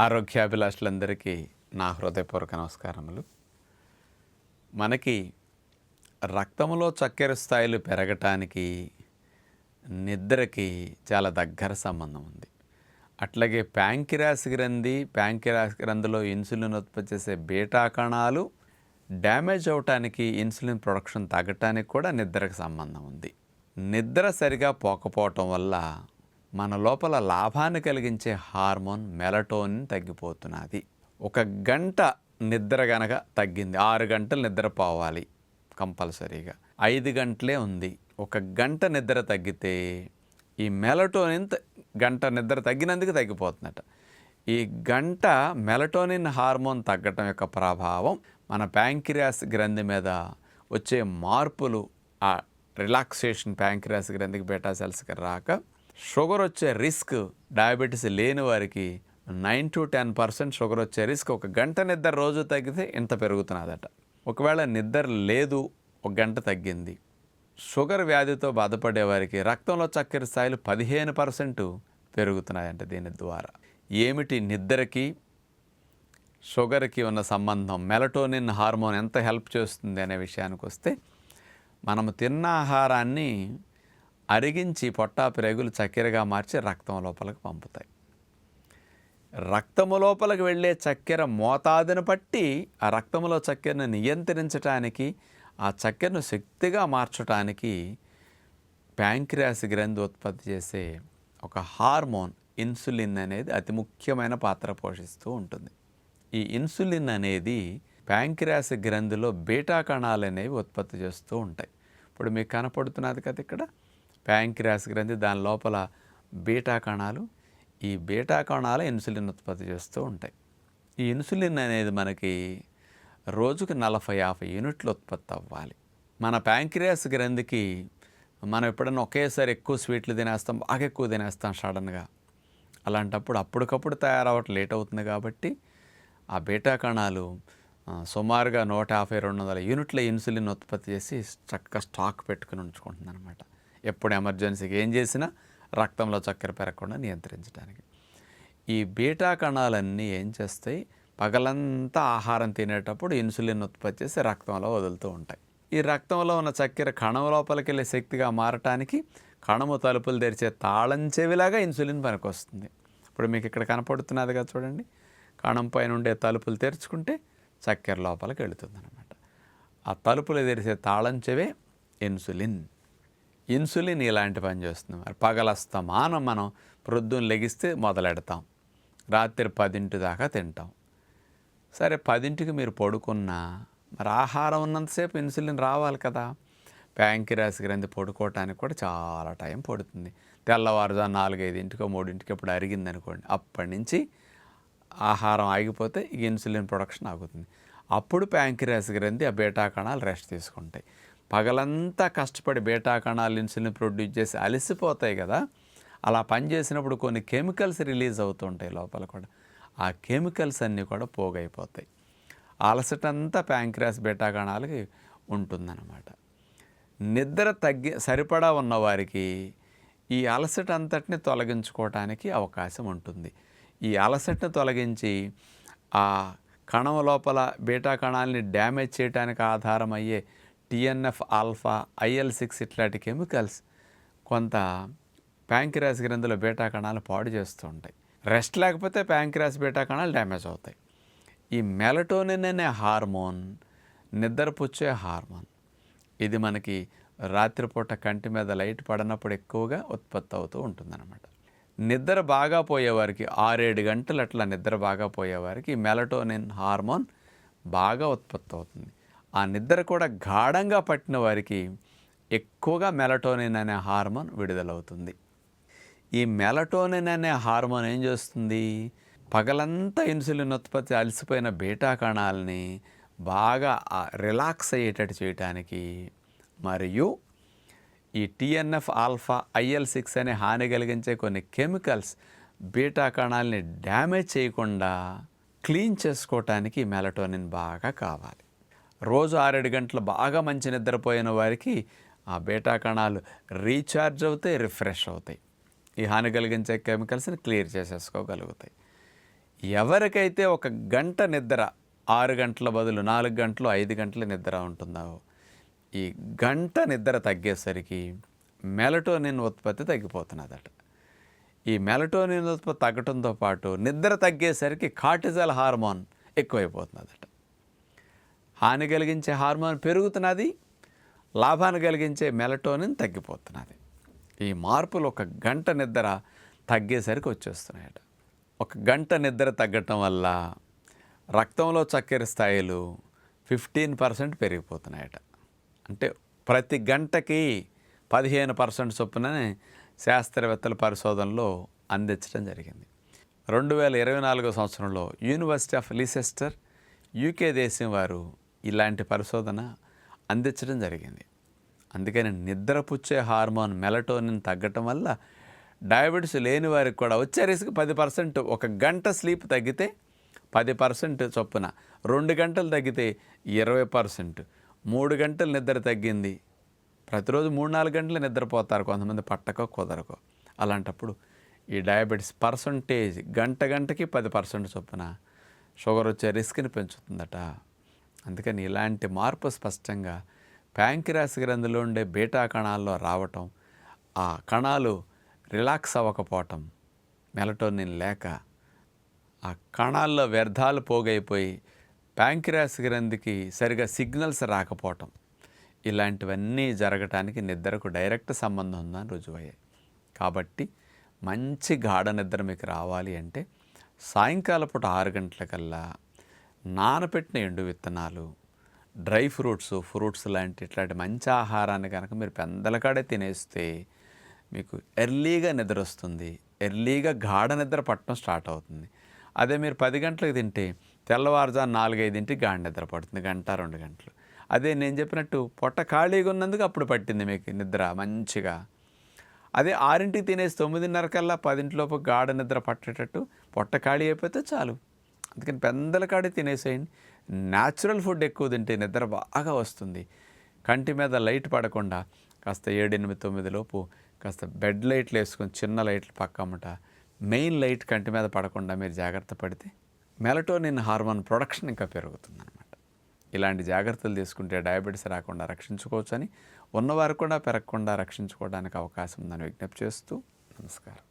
ఆరోగ్యాభిలాషులందరికీ నా హృదయపూర్వక నమస్కారములు. మనకి రక్తంలో చక్కెర స్థాయిలు పెరగటానికి నిద్రకి చాలా దగ్గర సంబంధం ఉంది. అట్లాగే ప్యాంకిరాస్ గ్రంథి ప్యాంకిరాస్ గ్రంథిలో ఇన్సులిన్ ఉత్పత్తి చేసే బీటా కణాలు డ్యామేజ్ అవటానికి ఇన్సులిన్ ప్రొడక్షన్ తగ్గటానికి కూడా నిద్రకు సంబంధం ఉంది. నిద్ర సరిగా పోకపోవటం వల్ల మన లోపల లాభాన్ని కలిగించే హార్మోన్ మెలటోనిన్ తగ్గిపోతున్నది. ఒక గంట నిద్ర గనక తగ్గింది ఆరు గంటలు నిద్రపోవాలి కంపల్సరీగా. ఐదు గంటలే ఉంది. ఒక గంట నిద్ర తగ్గితే ఈ మెలటోనిన్ త- గంట నిద్ర తగ్గినందుకు తగ్గిపోతుందట. ఈ గంట మెలటోనిన్ హార్మోన్ తగ్గటం యొక్క ప్రభావం మన ప్యాంక్రియాస్ గ్రంథి మీద వచ్చే మార్పులు ఆ రిలాక్సేషన్ ప్యాంక్రియాస్ గ్రంథికి బెటా సెల్స్కి రాక షుగర్ వచ్చే రిస్క్ డయాబెటీస్ లేని వారికి nine to ten percent sugar వచ్చే రిస్క్ ఒక గంట నిద్ర రోజు తగ్గితే ఇంత పెరుగుతున్నదట. ఒకవేళ నిద్ర లేదు ఒక గంట తగ్గింది. షుగర్ వ్యాధితో బాధపడే వారికి రక్తంలో చక్కెర స్థాయిలు పదిహేను పర్సెంట్ పెరుగుతున్నాయంట దీని ద్వారా. ఏమిటి నిద్రకి షుగర్కి ఉన్న సంబంధం? మెలటోనిన్ హార్మోన్ ఎంత హెల్ప్ చేస్తుంది అనే విషయానికి వస్తే మనము తిన్న ఆహారాన్ని అరిగించి పొట్టా ప్రేగులు చక్కెరగా మార్చి రక్తం లోపలికి పంపుతాయి. రక్తము లోపలికి వెళ్ళే చక్కెర మోతాదును బట్టి ఆ రక్తంలో చక్కెరను నియంత్రించటానికి ఆ చక్కెరను శక్తిగా మార్చటానికి ప్యాంక్రియాస్ గ్రంథి ఉత్పత్తి చేసే ఒక హార్మోన్ ఇన్సులిన్ అనేది అతి ముఖ్యమైన పాత్ర పోషిస్తూ ఉంటుంది. ఈ ఇన్సులిన్ అనేది ప్యాంక్రియాస్ గ్రంథిలో బీటా కణాలు అనేవి ఉత్పత్తి చేస్తూ ఉంటాయి. ఇప్పుడు మీకు కనపడుతున్నది కదా ఇక్కడ? ప్యాంక్రియాస్ గ్రంథి దాని లోపల బీటా కణాలు ఈ బీటా కణాలు ఇన్సులిన్ ఉత్పత్తి చేస్తూ ఉంటాయి. ఈ ఇన్సులిన్ అనేది మనకి రోజుకి నలభై యాభై యూనిట్లు ఉత్పత్తి అవ్వాలి. మన ప్యాంక్రియాస్ గ్రంథికి మనం ఎప్పుడన్నా ఒకేసారి ఎక్కువ స్వీట్లు తినేస్తాం బాగా ఎక్కువ తినేస్తాం సడన్గా. అలాంటప్పుడు అప్పటికప్పుడు తయారవటం లేట్ అవుతుంది కాబట్టి ఆ బీటా కణాలు సుమారుగా నూట యాభై రెండు వందల యూనిట్ల ఇన్సులిన్ ఉత్పత్తి చేసి చక్కగా స్టాక్ పెట్టుకుని ఉంచుకుంటుంది అనమాట ఎప్పుడు ఎమర్జెన్సీకి ఏం చేసినా రక్తంలో చక్కెర పెరగకుండా నియంత్రించడానికి. ఈ బీటా కణాలన్నీ ఏం చేస్తాయి? పగలంతా ఆహారం తినేటప్పుడు ఇన్సులిన్ ఉత్పత్తి చేసి రక్తంలో వదులుతూ ఉంటాయి. ఈ రక్తంలో ఉన్న చక్కెర కణం లోపలికి వెళ్ళే శక్తిగా మారటానికి కణము తలుపులు తెరిచే తాళం చెవిలాగా ఇన్సులిన్ పనికొస్తుంది. ఇప్పుడు మీకు ఇక్కడ కనపడుతున్నది కదా చూడండి. కణం పైన ఉండే తలుపులు తెరుచుకుంటే చక్కెర లోపలికి వెళుతుంది అనమాట ఆ తలుపులు తెరిచే తాళం చెవే ఇన్సులిన్. ఇన్సులిన్ ఇలాంటి పని చేస్తుంది మరి పగలస్తమానం మనం ప్రొద్దున లెగిస్తే మొదలెడతాం. రాత్రి పదింటి దాకా తింటాం. సరే పదింటికి మీరు పడుకున్నా మరి ఆహారం ఉన్నంతసేపు ఇన్సులిన్ రావాలి కదా. ప్యాంకిరాస్ గ్రంథి పడుకోవటానికి కూడా చాలా టైం పడుతుంది. తెల్లవారుజాము నాలుగైదింటికో మూడింటికి ఇప్పుడు అరిగింది అనుకోండి అప్పటి నుంచి ఆహారం ఆగిపోతే ఈ ఇన్సులిన్ ప్రొడక్షన్ ఆగుతుంది. అప్పుడు ప్యాంకిరాస్ గ్రంథి ఆ బీటా కణాలు రెస్ట్ తీసుకుంటాయి. పగలంతా కష్టపడి బీటా కణాలు ఇన్సులిన్ ప్రొడ్యూస్ చేసి అలసిపోతాయి కదా. అలా పనిచేసినప్పుడు కొన్ని కెమికల్స్ రిలీజ్ అవుతుంటాయి లోపల కూడా. ఆ కెమికల్స్ అన్నీ కూడా పోగైపోతాయి. అలసటంతా ప్యాంక్రియాస్ బీటా కణాలకి ఉంటుందన్నమాట. నిద్ర తగ్గి సరిపడా ఉన్నవారికి ఈ అలసట అంతటిని తొలగించుకోవటానికి అవకాశం ఉంటుంది. ఈ అలసటని తొలగించి ఆ కణం లోపల బీటా కణాలని డ్యామేజ్ చేయడానికి ఆధారమయ్యే టిఎన్ఎఫ్ ఆల్ఫా ఐఎల్ సిక్స్ ఇట్లాంటి కెమికల్స్ కొంత ప్యాంక్రియాస్ గ్రంథిలో బీటా కణాలు పాడు చేస్తూ ఉంటాయి. రెస్ట్ లేకపోతే ప్యాంక్రియాస్ బీటా కణాలు డ్యామేజ్ అవుతాయి. ఈ మెలటోనిన్ అనే హార్మోన్ నిద్రపుచ్చే హార్మోన్ ఇది మనకి రాత్రిపూట కంటి మీద లైట్ పడినప్పుడు ఎక్కువగా ఉత్పత్తి అవుతూ ఉంటుందన్నమాట. నిద్ర బాగా పోయేవారికి ఆరేడు గంటలు అట్లా నిద్ర బాగా పోయేవారికి మెలటోనిన్ హార్మోన్ బాగా ఉత్పత్తి అవుతుంది. ఆ నిద్ర కూడా గాఢంగా పట్టిన వారికి ఎక్కువగా మెలటోనిన్ అనే హార్మోన్ విడుదలవుతుంది. ఈ మెలటోనిన్ అనే హార్మోన్ ఏం చేస్తుంది? పగలంతా ఇన్సులిన్ ఉత్పత్తి అలసిపోయిన బీటా కణాలని బాగా రిలాక్స్ అయ్యేటట్టు చేయటానికి మరియు ఈ టీఎన్ఎఫ్ ఆల్ఫా ఐఎల్ సిక్స్ అనే హాని కలిగించే కొన్ని కెమికల్స్ బీటా కణాలని డ్యామేజ్ చేయకుండా క్లీన్ చేసుకోవటానికి మెలటోనిన్ బాగా కావాలి. రోజు ఆరేడు గంటలు బాగా మంచి నిద్రపోయిన వారికి ఆ బీటా కణాలు రీఛార్జ్ అవుతాయి రిఫ్రెష్ అవుతాయి. ఈ హాని కలిగించే కెమికల్స్ని క్లియర్ చేసేసుకోగలుగుతాయి. ఎవరికైతే ఒక గంట నిద్ర ఆరు గంటల బదులు నాలుగు గంటలు ఐదు గంటల నిద్ర ఉంటుందో ఈ గంట నిద్ర తగ్గేసరికి మెలటోనిన్ ఉత్పత్తి తగ్గిపోతున్నదట. ఈ మెలటోనిన్ ఉత్పత్తి తగ్గడంతో పాటు నిద్ర తగ్గేసరికి కార్టిజల్ హార్మోన్ ఎక్కువైపోతున్నదట. హాని కలిగించే హార్మోన్ పెరుగుతున్నది లాభాన్ని కలిగించే మెలటోనిన్ తగ్గిపోతున్నది. ఈ మార్పులు ఒక గంట నిద్ర తగ్గేసరికి వచ్చేస్తున్నాయట. ఒక గంట నిద్ర తగ్గటం వల్ల రక్తంలో చక్కెర స్థాయిలు ఫిఫ్టీన్ పర్సెంట్ పెరిగిపోతున్నాయట. అంటే ప్రతి గంటకి పదిహేను పర్సెంట్ చొప్పున శాస్త్రవేత్తల పరిశోధనలో అందించడం జరిగింది. రెండు వేల ఇరవై నాలుగో సంవత్సరంలో యూనివర్సిటీ ఆఫ్ లీసెస్టర్ యూకే దేశం వారు ఇలాంటి పరిశోధన అందించడం జరిగింది. అందుకని నిద్రపుచ్చే హార్మోన్ మెలటోనిన్ తగ్గటం వల్ల డయాబెటీస్ లేని వారికి కూడా వచ్చే రిస్క్ పది పర్సెంట్. ఒక గంట స్లీప్ తగ్గితే పది పర్సెంట్ చొప్పున రెండు గంటలు తగ్గితే ఇరవై పర్సెంట్. మూడు గంటలు నిద్ర తగ్గింది. ప్రతిరోజు మూడు నాలుగు గంటలు నిద్రపోతారు కొంతమంది పట్టకో కుదరకో. అలాంటప్పుడు ఈ డయాబెటీస్ పర్సంటేజ్ గంట గంటకి పది పర్సెంట్ చొప్పున షుగర్ వచ్చే రిస్క్ని పెంచుతుందట. అందుకని ఇలాంటి మార్పు స్పష్టంగా ప్యాంక్రాస్ గ్రంథిలో ఉండే బీటా కణాల్లో రావటం ఆ కణాలు రిలాక్స్ అవ్వకపోవటం మెలటోనిన్ లేక ఆ కణాల్లో వ్యర్థాలు పోగైపోయి ప్యాంక్రాస్ గ్రంథికి సరిగా సిగ్నల్స్ రాకపోవటం ఇలాంటివన్నీ జరగటానికి నిద్రకు డైరెక్ట్ సంబంధం ఉందని రుజువయ్యాయి. కాబట్టి మంచి గాఢ నిద్ర మీకు రావాలి అంటే సాయంకాల పూట ఆరు గంటలకల్లా నానపెట్టిన ఎండు విత్తనాలు డ్రై ఫ్రూట్స్ ఫ్రూట్స్ లాంటి ఇట్లాంటి మంచి ఆహారాన్ని కనుక మీరు పెందలకాడే తినేస్తే మీకు ఎర్లీగా నిద్ర వస్తుంది. ఎర్లీగా గాఢ నిద్ర పట్టడం స్టార్ట్ అవుతుంది. అదే మీరు పది గంటలకు తింటే తెల్లవారుజాము నాలుగైదింటికి గాఢ నిద్ర పడుతుంది గంట రెండు గంటలు. అదే నేను చెప్పినట్టు పొట్ట ఖాళీగా ఉన్నందుకు అప్పుడు పట్టింది మీకు నిద్ర మంచిగా. అదే ఆరింటికి తినేసి తొమ్మిదిన్నర కల్లా పదింటిలోపు గాఢ నిద్ర పట్టేటట్టు పొట్ట ఖాళీ అయిపోతే చాలు. అందుకని పెందల తినేసేయండి. న్యాచురల్ ఫుడ్ ఎక్కువ తింటే నిద్ర బాగా వస్తుంది. కంటి మీద లైట్ పడకుండా కాస్త ఏడెనిమిది తొమ్మిది లోపు కాస్త బెడ్ లైట్లు వేసుకొని చిన్న లైట్లు పక్కముట మెయిన్ లైట్ కంటి మీద పడకుండా మీరు జాగ్రత్త పడితే మెలటోనిన్ హార్మోన్ ప్రొడక్షన్ ఇంకా పెరుగుతుంది అనమాట ఇలాంటి జాగ్రత్తలు తీసుకుంటే డయాబెటీస్ రాకుండా రక్షించుకోవచ్చని ఉన్నవారు కూడా పెరగకుండా రక్షించుకోవడానికి అవకాశం ఉందని విజ్ఞప్తి చేస్తూ నమస్కారం.